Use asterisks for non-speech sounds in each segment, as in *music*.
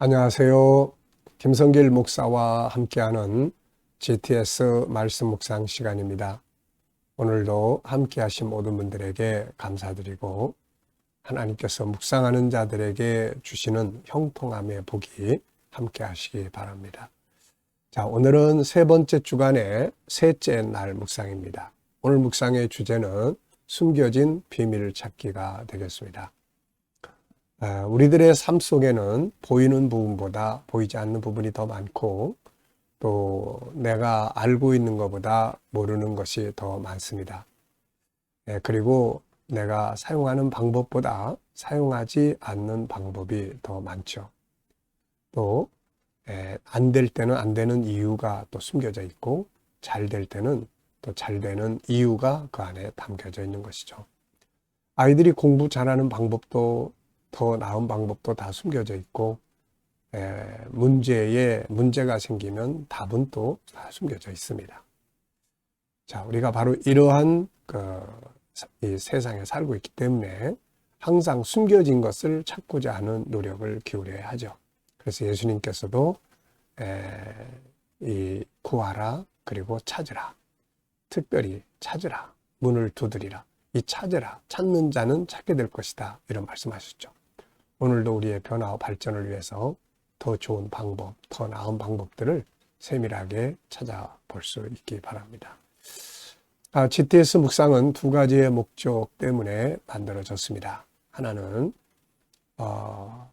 안녕하세요. 김성길 목사와 함께하는 GTS 말씀 묵상 시간입니다. 오늘도 함께 하신 모든 분들에게 감사드리고 하나님께서 묵상하는 자들에게 주시는 형통함의 복이 함께 하시기 바랍니다. 자, 오늘은 세 번째 주간의 셋째 날 묵상입니다. 오늘 묵상의 주제는 숨겨진 비밀 찾기가 되겠습니다. 아, 우리들의 삶 속에는 보이는 부분보다 보이지 않는 부분이 더 많고 또 내가 알고 있는 것보다 모르는 것이 더 많습니다. 예, 그리고 내가 사용하는 방법보다 사용하지 않는 방법이 더 많죠. 또, 예, 안될 때는 안 되는 이유가 또 숨겨져 있고, 잘 될 때는 또 잘 되는 이유가 그 안에 담겨져 있는 것이죠. 아이들이 공부 잘하는 방법도 더 나은 방법도 다 숨겨져 있고 에, 문제에 문제가 생기면 답은 또 다 숨겨져 있습니다. 자, 우리가 바로 이러한 그, 이 세상에 살고 있기 때문에 항상 숨겨진 것을 찾고자 하는 노력을 기울여야 하죠. 그래서 예수님께서도 에, 이 구하라 그리고 찾으라 특별히 찾으라 문을 두드리라 이 찾으라 찾는 자는 찾게 될 것이다 이런 말씀하셨죠. 오늘도 우리의 변화와 발전을 위해서 더 좋은 방법, 더 나은 방법들을 세밀하게 찾아볼 수 있기 바랍니다. 아, GTS 묵상은 두 가지의 목적 때문에 만들어졌습니다. 하나는 어,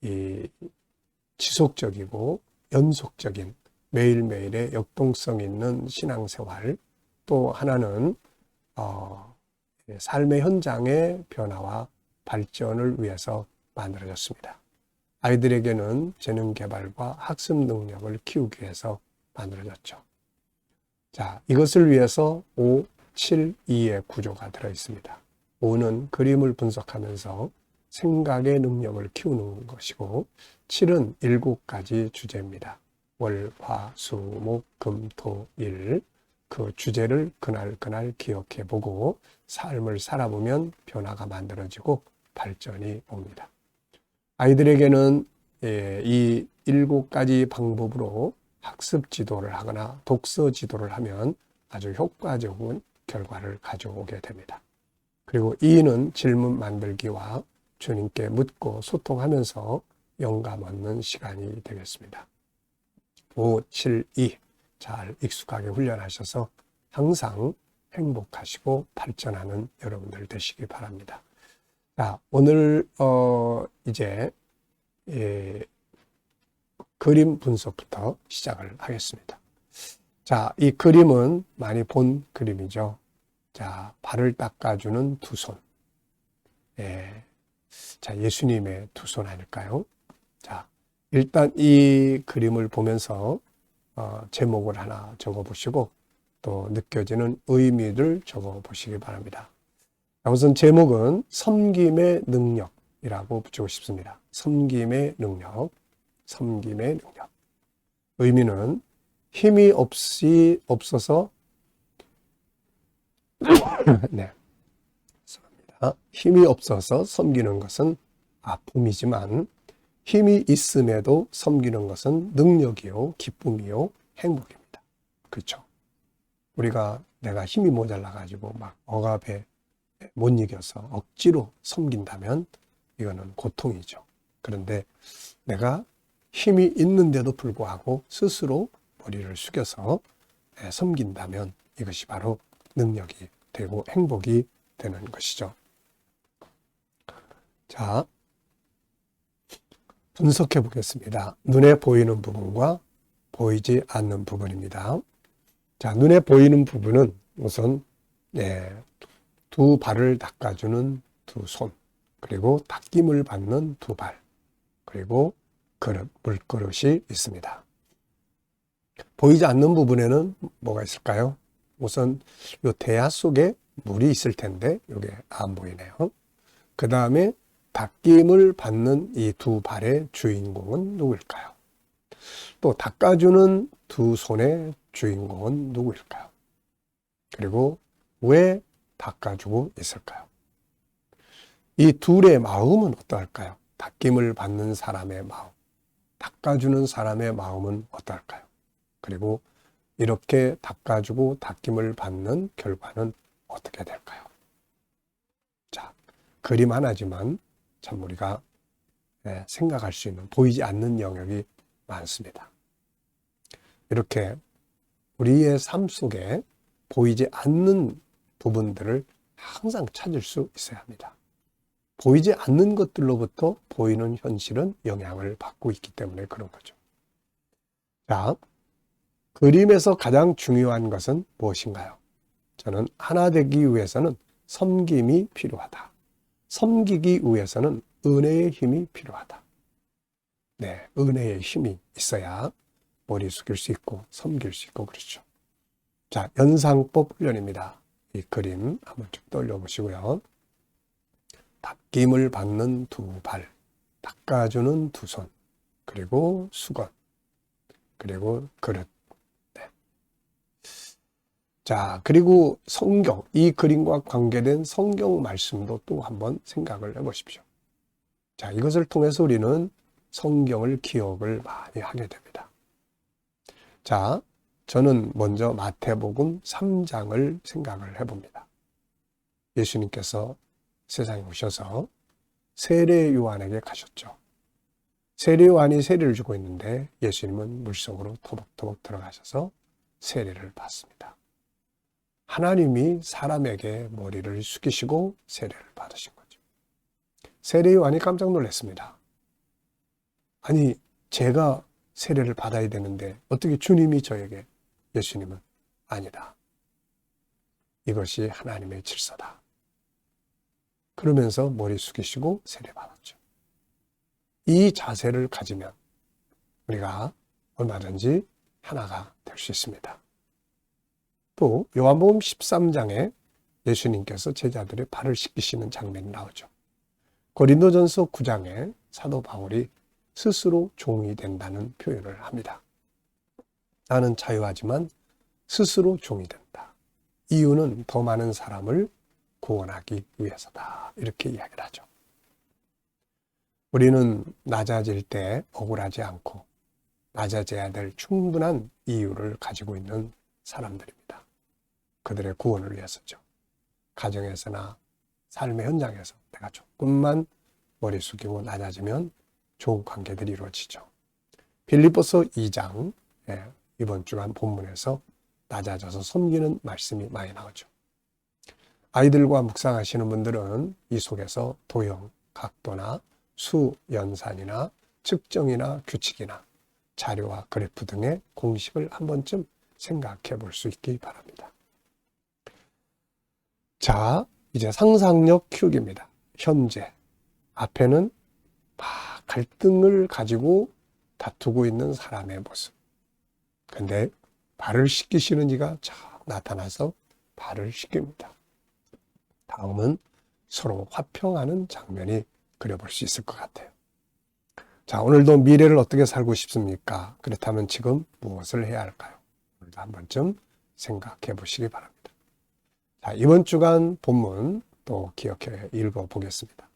이 지속적이고 연속적인 매일매일의 역동성 있는 신앙생활, 또 하나는 어, 삶의 현장의 변화와 발전을 위해서 만들어졌습니다. 아이들에게는 재능 개발과 학습 능력을 키우기 위해서 만들어졌죠. 자, 이것을 위해서 5, 7, 2의 구조가 들어 있습니다. 5는 그림을 분석하면서 생각의 능력을 키우는 것이고 7은 7가지 주제입니다. 월, 화, 수, 목, 금, 토, 일. 그 주제를 그날 그날 기억해 보고 삶을 살아보면 변화가 만들어지고 발전이 옵니다. 아이들에게는 예, 이 일곱 가지 방법으로 학습 지도를 하거나 독서 지도를 하면 아주 효과적인 결과를 가져오게 됩니다. 그리고 이는 질문 만들기와 주님께 묻고 소통하면서 영감 얻는 시간이 되겠습니다. 5, 7, 2. 잘 익숙하게 훈련하셔서 항상 행복하시고 발전하는 여러분들 되시기 바랍니다. 자, 오늘 어 이제 예, 그림 분석부터 시작을 하겠습니다. 자, 이 그림은 많이 본 그림이죠. 자, 발을 닦아주는 두 손. 예. 자, 예수님의 두 손 아닐까요? 자, 일단 이 그림을 보면서 어, 제목을 하나 적어 보시고 또 느껴지는 의미를 적어 보시기 바랍니다. 우선 제목은 섬김의 능력이라고 붙이고 싶습니다. 섬김의 능력, 섬김의 능력. 의미는 힘이 없이 없어서 *coughs* 네. 죄송합니다. 힘이 없어서 섬기는 것은 아픔이지만 힘이 있음에도 섬기는 것은 능력이요, 기쁨이요, 행복입니다. 그렇죠? 우리가 내가 힘이 모자라 가지고 막 억압에 못 이겨서 억지로 섬긴다면 이거는 고통이죠. 그런데 내가 힘이 있는데도 불구하고 스스로 머리를 숙여서 예, 섬긴다면 이것이 바로 능력이 되고 행복이 되는 것이죠. 자, 분석해 보겠습니다. 눈에 보이는 부분과 보이지 않는 부분입니다. 자, 눈에 보이는 부분은 우선 네, 두 발을 닦아주는 두 손, 그리고 닦임을 받는 두 발, 그리고 그릇, 물그릇이 있습니다. 보이지 않는 부분에는 뭐가 있을까요? 우선 이 대야 속에 물이 있을 텐데 이게 안 보이네요. 그 다음에 닦임을 받는 이 두 발의 주인공은 누구일까요? 또 닦아주는 두 손의 주인공은 누구일까요? 그리고 왜 닦아주고 있을까요? 이 둘의 마음은 어떠할까요? 닦임을 받는 사람의 마음, 닦아주는 사람의 마음은 어떨까요? 그리고 이렇게 닦아주고 닦임을 받는 결과는 어떻게 될까요? 자, 그림 하나지만 참 우리가 예, 생각할 수 있는 보이지 않는 영역이 많습니다. 이렇게 우리의 삶 속에 보이지 않는 부분들을 항상 찾을 수 있어야 합니다. 보이지 않는 것들로부터 보이는 현실은 영향을 받고 있기 때문에 그런 거죠. 자, 그림에서 가장 중요한 것은 무엇인가요? 저는 하나 되기 위해서는 섬김이 필요하다. 섬기기 위해서는 은혜의 힘이 필요하다. 네, 은혜의 힘이 있어야 머리 숙일 수 있고 섬길 수 있고 그렇죠. 자, 연상법 훈련입니다. 이 그림 한번 쭉 떠올려 보시고요. 닦임을 받는 두 발, 닦아주는 두 손, 그리고 수건, 그리고 그릇. 네. 자, 그리고 성경, 이 그림과 관계된 성경 말씀도 또 한번 생각을 해 보십시오. 자, 이것을 통해서 우리는 성경을 기억을 많이 하게 됩니다. 자, 저는 먼저 마태복음 3장을 생각을 해 봅니다. 예수님께서 세상에 오셔서 세례 요한에게 가셨죠. 세례 요한이 세례를 주고 있는데 예수님은 물속으로 터벅터벅 들어가셔서 세례를 받습니다. 하나님이 사람에게 머리를 숙이시고 세례를 받으신 거죠. 세례 요한이 깜짝 놀랐습니다. 아니, 제가 세례를 받아야 되는데 어떻게 주님이 저에게 예수님은 아니다. 이것이 하나님의 질서다. 그러면서 머리 숙이시고 세례받았죠. 이 자세를 가지면 우리가 얼마든지 하나가 될 수 있습니다. 또 요한복음 13장에 예수님께서 제자들의 발을 씻기시는 장면이 나오죠. 고린도전서 9장에 사도 바울이 스스로 종이 된다는 표현을 합니다. 나는 자유하지만 스스로 종이 된다. 이유는 더 많은 사람을 구원하기 위해서다. 이렇게 이야기를 하죠. 우리는 낮아질 때 억울하지 않고 낮아져야 될 충분한 이유를 가지고 있는 사람들입니다. 그들의 구원을 위해서죠. 가정에서나 삶의 현장에서 내가 조금만 머리 숙이고 낮아지면 좋은 관계들이 이루어지죠. 빌리포스 2장 예, 이번 주간 본문에서 낮아져서 섬기는 말씀이 많이 나오죠. 아이들과 묵상하시는 분들은 이 속에서 도형, 각도나 수, 연산이나 측정이나 규칙이나 자료와 그래프 등의 공식을 한 번쯤 생각해 볼 수 있기 바랍니다. 자, 이제 상상력 키우기입니다. 현재. 앞에는 막 갈등을 가지고 다투고 있는 사람의 모습. 근데 발을 씻기시는 이가 나타나서 발을 씻깁니다. 다음은 서로 화평하는 장면이 그려볼 수 있을 것 같아요. 자, 오늘도 미래를 어떻게 살고 싶습니까? 그렇다면 지금 무엇을 해야 할까요? 오늘도 한 번쯤 생각해 보시기 바랍니다. 자, 이번 주간 본문 또 기억해 읽어 보겠습니다.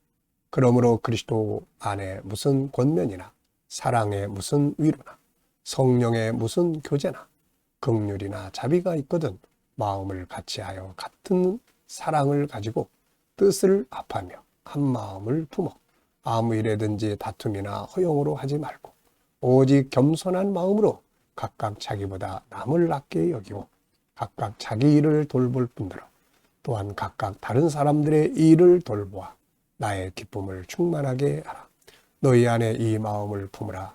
그러므로 그리스도 안에 무슨 권면이나 사랑에 무슨 위로나 성령의 무슨 교제나 극률이나 자비가 있거든 마음을 같이하여 같은 사랑을 가지고 뜻을 합하며 한 마음을 품어 아무 일에든지 다툼이나 허용으로 하지 말고 오직 겸손한 마음으로 각각 자기보다 남을 낫게 여기고 각각 자기 일을 돌볼 뿐더러 또한 각각 다른 사람들의 일을 돌보아 나의 기쁨을 충만하게 하라. 너희 안에 이 마음을 품으라.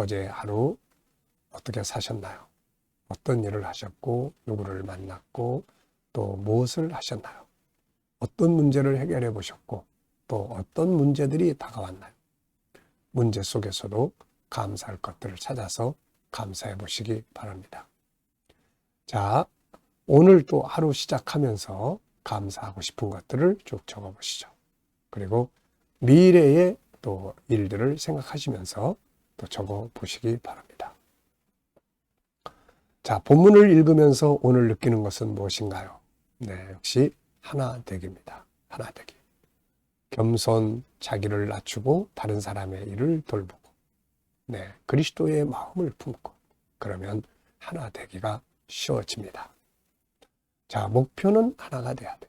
어제 하루 어떻게 사셨나요? 어떤 일을 하셨고 누구를 만났고 또 무엇을 하셨나요? 어떤 문제를 해결해 보셨고 또 어떤 문제들이 다가왔나요? 문제 속에서도 감사할 것들을 찾아서 감사해 보시기 바랍니다. 자, 오늘 또 하루 시작하면서 감사하고 싶은 것들을 쭉 적어 보시죠. 그리고 미래의 또 일들을 생각하시면서 또 적어 보시기 바랍니다. 자, 본문을 읽으면서 오늘 느끼는 것은 무엇인가요? 네, 역시 하나 되기입니다. 하나 되기. 겸손, 자기를 낮추고 다른 사람의 일을 돌보고, 네, 그리스도의 마음을 품고, 그러면 하나 되기가 쉬워집니다. 자, 목표는 하나가 돼야 돼.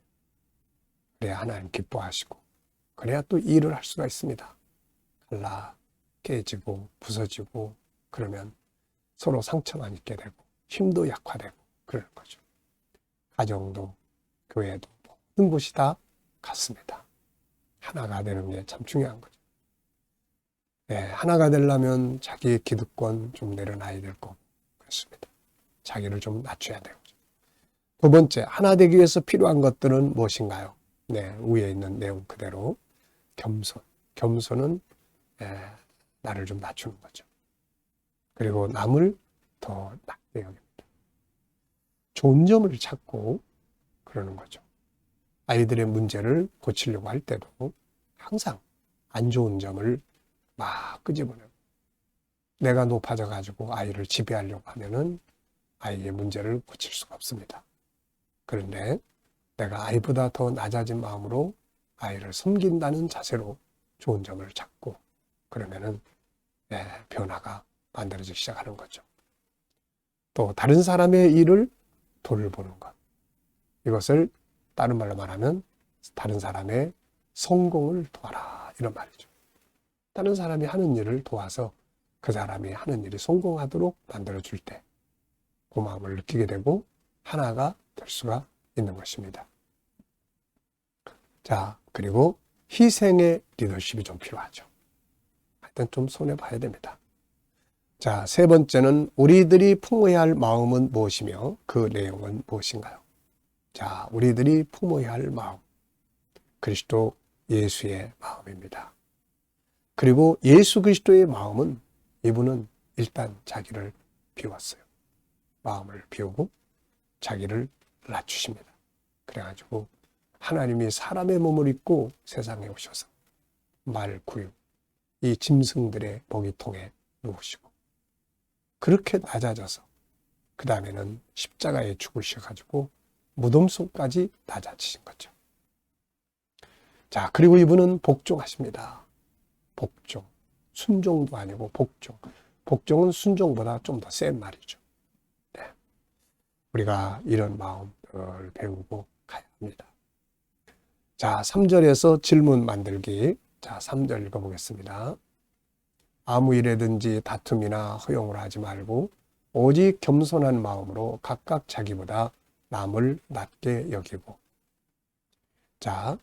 그래야 하나님 기뻐하시고, 그래야 또 일을 할 수가 있습니다. 갈라, 깨지고, 부서지고, 그러면 서로 상처만 있게 되고, 힘도 약화되고, 그러는 거죠. 가정도, 교회도, 모든 곳이 다 같습니다. 하나가 되는 게 참 중요한 거죠. 네, 하나가 되려면 자기의 기득권 좀 내려놔야 될 거고, 그렇습니다. 자기를 좀 낮춰야 되고. 두 번째, 하나 되기 위해서 필요한 것들은 무엇인가요? 네, 위에 있는 내용 그대로 겸손. 겸손은 예, 나를 좀 낮추는 거죠. 그리고 남을 더 낮게 여깁니다. 좋은 점을 찾고 그러는 거죠. 아이들의 문제를 고치려고 할 때도 항상 안 좋은 점을 막 끄집어내고 내가 높아져 가지고 아이를 지배하려고 하면은 아이의 문제를 고칠 수가 없습니다. 그런데 내가 아이보다 더 낮아진 마음으로 아이를 섬긴다는 자세로 좋은 점을 찾고 그러면은 네, 변화가 만들어지기 시작하는 거죠. 또 다른 사람의 일을 돌보는 것. 이것을 다른 말로 말하면 다른 사람의 성공을 도와라 이런 말이죠. 다른 사람이 하는 일을 도와서 그 사람이 하는 일이 성공하도록 만들어 줄 때 고마움을 느끼게 되고 하나가 될 수가 있는 것입니다. 자, 그리고 희생의 리더십이 좀 필요하죠. 하여튼 좀 손해 봐야 됩니다. 자, 세 번째는 우리들이 품어야 할 마음은 무엇이며 그 내용은 무엇인가요? 자, 우리들이 품어야 할 마음. 그리스도 예수의 마음입니다. 그리고 예수 그리스도의 마음은 이분은 일단 자기를 비웠어요. 마음을 비우고 자기를 낮추십니다. 그래가지고 하나님이 사람의 몸을 입고 세상에 오셔서 말, 구유, 이 짐승들의 먹이통에 누우시고 그렇게 낮아져서 그 다음에는 십자가에 죽으셔가지고 무덤 속까지 낮아지신 거죠. 자, 그리고 이분은 복종하십니다. 복종. 순종도 아니고 복종. 복종은 순종보다 좀 더 센 말이죠. 네. 우리가 이런 마음을 배우고 가야 합니다. 자, 3절에서 질문 만들기. 자, 3절 읽어보겠습니다. 아무 일에든지 다툼이나 허용을 하지 말고 오직 겸손한 마음으로 각각 자기보다 남을 낮게 여기고. 자,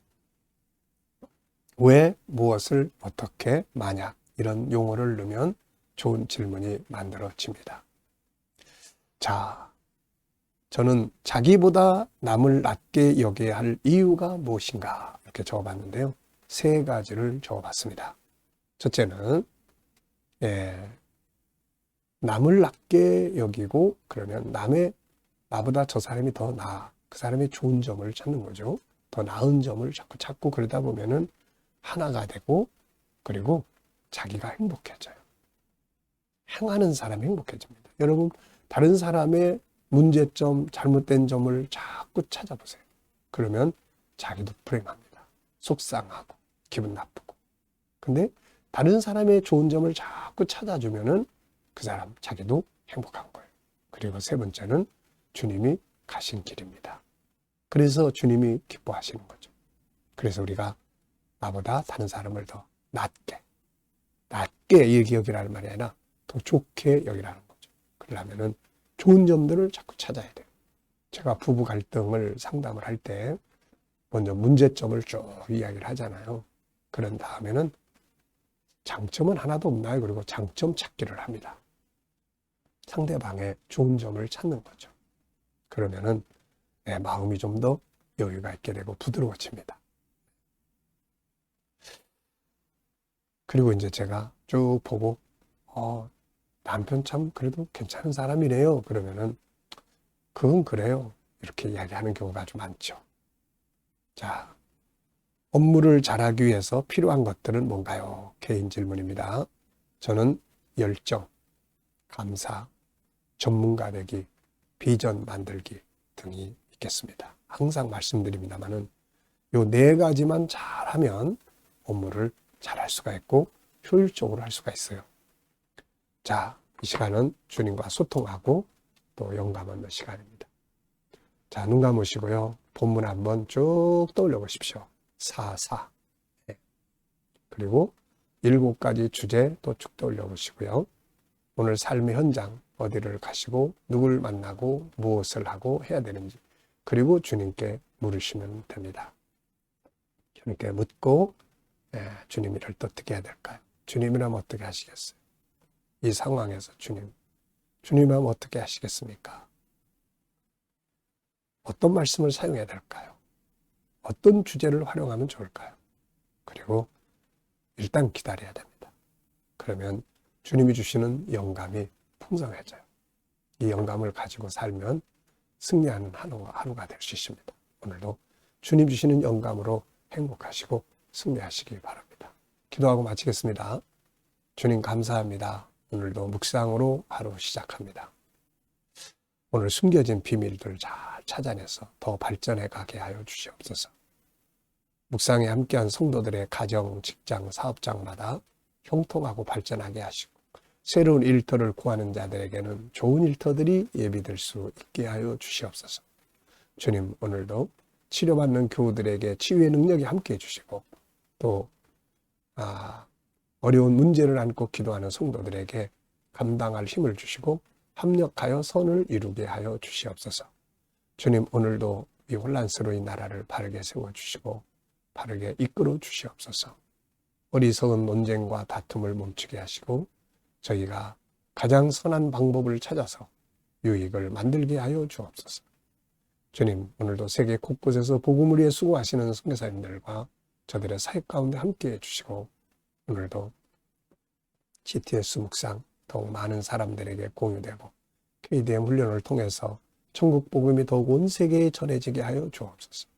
왜 무엇을 어떻게 만약 이런 용어를 넣으면 좋은 질문이 만들어집니다. 자, 저는 자기보다 남을 낮게 여겨야 할 이유가 무엇인가 이렇게 적어봤는데요. 세 가지를 적어봤습니다. 첫째는 예, 남을 낮게 여기고 그러면 남의 나보다 저 사람이 더 나아 그 사람의 좋은 점을 찾는 거죠. 더 나은 점을 자꾸 찾고 그러다 보면은 하나가 되고 그리고 자기가 행복해져요. 행하는 사람이 행복해집니다. 여러분 다른 사람의 문제점, 잘못된 점을 자꾸 찾아보세요. 그러면 자기도 불행합니다. 속상하고 기분 나쁘고. 근데 다른 사람의 좋은 점을 자꾸 찾아주면은 그 사람 자기도 행복한 거예요. 그리고 세 번째는 주님이 가신 길입니다. 그래서 주님이 기뻐하시는 거죠. 그래서 우리가 나보다 다른 사람을 더 낮게, 낮게 여기라는 말이 아니라 더 좋게 여기라는 거죠. 그러려면은 좋은 점들을 자꾸 찾아야 돼요. 제가 부부 갈등을 상담을 할 때 먼저 문제점을 쭉 이야기를 하잖아요. 그런 다음에는 장점은 하나도 없나요? 그리고 장점 찾기를 합니다. 상대방의 좋은 점을 찾는 거죠. 그러면은 내 마음이 좀 더 여유가 있게 되고 부드러워집니다. 그리고 이제 제가 쭉 보고 어, 남편 참 그래도 괜찮은 사람이네요. 그러면은 그건 그래요. 이렇게 이야기하는 경우가 아주 많죠. 자, 업무를 잘하기 위해서 필요한 것들은 뭔가요? 개인 질문입니다. 저는 열정, 감사, 전문가 되기, 비전 만들기 등이 있겠습니다. 항상 말씀드립니다만은 요 네 가지만 잘하면 업무를 잘할 수가 있고 효율적으로 할 수가 있어요. 자, 이 시간은 주님과 소통하고 또 영감 얻는 시간입니다. 자, 눈 감으시고요. 본문 한번 쭉 떠올려 보십시오. 사사. 네. 그리고 일곱 가지 주제 또쭉 떠올려 보시고요. 오늘 삶의 현장 어디를 가시고 누굴 만나고 무엇을 하고 해야 되는지 그리고 주님께 물으시면 됩니다. 주님께 묻고 예, 주님 때 어떻게 해야 될까요? 주님이라면 어떻게 하시겠어요? 이 상황에서 주님, 주님이라면 어떻게 하시겠습니까? 어떤 말씀을 사용해야 될까요? 어떤 주제를 활용하면 좋을까요? 그리고 일단 기다려야 됩니다. 그러면 주님이 주시는 영감이 풍성해져요. 이 영감을 가지고 살면 승리하는 하루가, 될 수 있습니다. 오늘도 주님 주시는 영감으로 행복하시고 승리하시기 바랍니다. 기도하고 마치겠습니다. 주님 감사합니다. 오늘도 묵상으로 하루 시작합니다. 오늘 숨겨진 비밀들 잘 찾아내서 더 발전해 가게 하여 주시옵소서. 묵상에 함께한 성도들의 가정, 직장, 사업장마다 형통하고 발전하게 하시고 새로운 일터를 구하는 자들에게는 좋은 일터들이 예비될 수 있게 하여 주시옵소서. 주님 오늘도 치료받는 교우들에게 치유의 능력이 함께 해 주시고 또 아, 어려운 문제를 안고 기도하는 성도들에게 감당할 힘을 주시고 합력하여 선을 이루게 하여 주시옵소서. 주님 오늘도 이 혼란스러운 나라를 바르게 세워주시고 바르게 이끌어 주시옵소서. 어리석은 논쟁과 다툼을 멈추게 하시고 저희가 가장 선한 방법을 찾아서 유익을 만들게 하여 주옵소서. 주님, 오늘도 세계 곳곳에서 복음을 위해 수고하시는 선교사님들과 저들의 사역 가운데 함께 해주시고 오늘도 GTS 묵상 더욱 많은 사람들에게 공유되고 KDM 훈련을 통해서 천국 복음이 더욱 온 세계에 전해지게 하여 주옵소서.